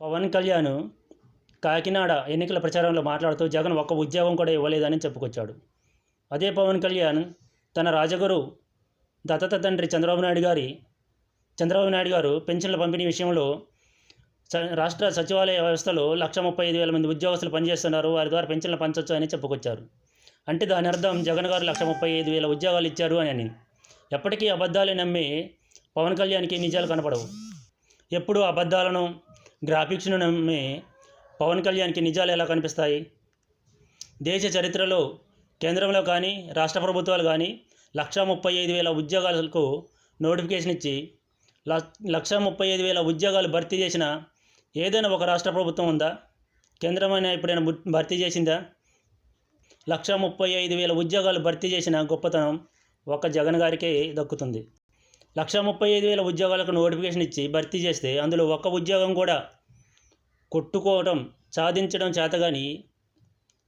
పవన్ కళ్యాణ్ కాకినాడ ఎన్నికల ప్రచారంలో మాట్లాడుతూ జగన్ ఒక్క ఉద్యోగం కూడా ఇవ్వలేదని చెప్పుకొచ్చాడు. అదే పవన్ కళ్యాణ్ తన రాజగురు దత్తత తండ్రి చంద్రబాబు నాయుడు గారి చంద్రబాబు నాయుడు గారు పెన్షన్ల పంపిణీ విషయంలో రాష్ట్ర సచివాలయ వ్యవస్థలో లక్ష ముప్పై ఐదు వేల మంది ఉద్యోగస్తులు పనిచేస్తున్నారు. వారి ద్వారా పెన్షన్లు పంచవచ్చు అని చెప్పుకొచ్చారు. అంటే దాని అర్థం జగన్ గారు లక్ష ముప్పై ఐదు వేల ఉద్యోగాలు ఇచ్చారు అని అని ఎప్పటికీ అబద్ధాలే నమ్మి పవన్ కళ్యాణ్కి నిజాలు కనపడవు. ఎప్పుడూ అబద్ధాలను గ్రాఫిక్స్ను నమ్మి పవన్ కళ్యాణ్కి నిజాలు ఎలా కనిపిస్తాయి? దేశ చరిత్రలో కేంద్రంలో కానీ రాష్ట్ర ప్రభుత్వాలు కానీ లక్ష ముప్పై ఐదు వేల ఉద్యోగాలకు నోటిఫికేషన్ ఇచ్చి లక్ష ముప్పై ఐదు వేల ఉద్యోగాలు భర్తీ చేసిన ఏదైనా ఒక రాష్ట్ర ప్రభుత్వం ఉందా? కేంద్రమైన ఎప్పుడైనా భర్తీ చేసిందా? లక్ష ముప్పై ఐదు వేల ఉద్యోగాలు భర్తీ చేసిన గొప్పతనం ఒక జగన్ గారికే దక్కుతుంది. లక్ష ముప్పై ఐదు వేల ఉద్యోగాలకు నోటిఫికేషన్ ఇచ్చి భర్తీ చేస్తే అందులో ఒక్క ఉద్యోగం కూడా కొట్టుకోవడం సాధించడం చేతగాని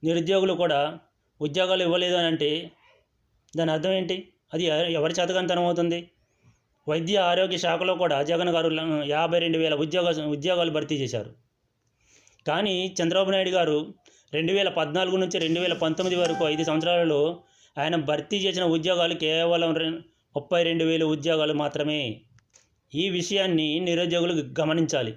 నిరుద్యోగులు కూడా ఉద్యోగాలు ఇవ్వలేదు అని అంటే దాని అర్థం ఏంటి? అది ఎవరి చేతగానితనం అవుతుంది? వైద్య ఆరోగ్య శాఖలో కూడా జగన్ గారు యాభై రెండు వేల ఉద్యోగ ఉద్యోగాలు భర్తీ చేశారు. కానీ చంద్రబాబు నాయుడు గారు రెండు వేల పద్నాలుగు నుంచి రెండు వేల పంతొమ్మిది వరకు ఐదు సంవత్సరాలలో ఆయన భర్తీ చేసిన ఉద్యోగాలు కేవలం ముప్పై రెండు వేల ఉద్యోగాలు మాత్రమే. ఈ విషయాన్ని నిరుద్యోగులు గమనించాలి.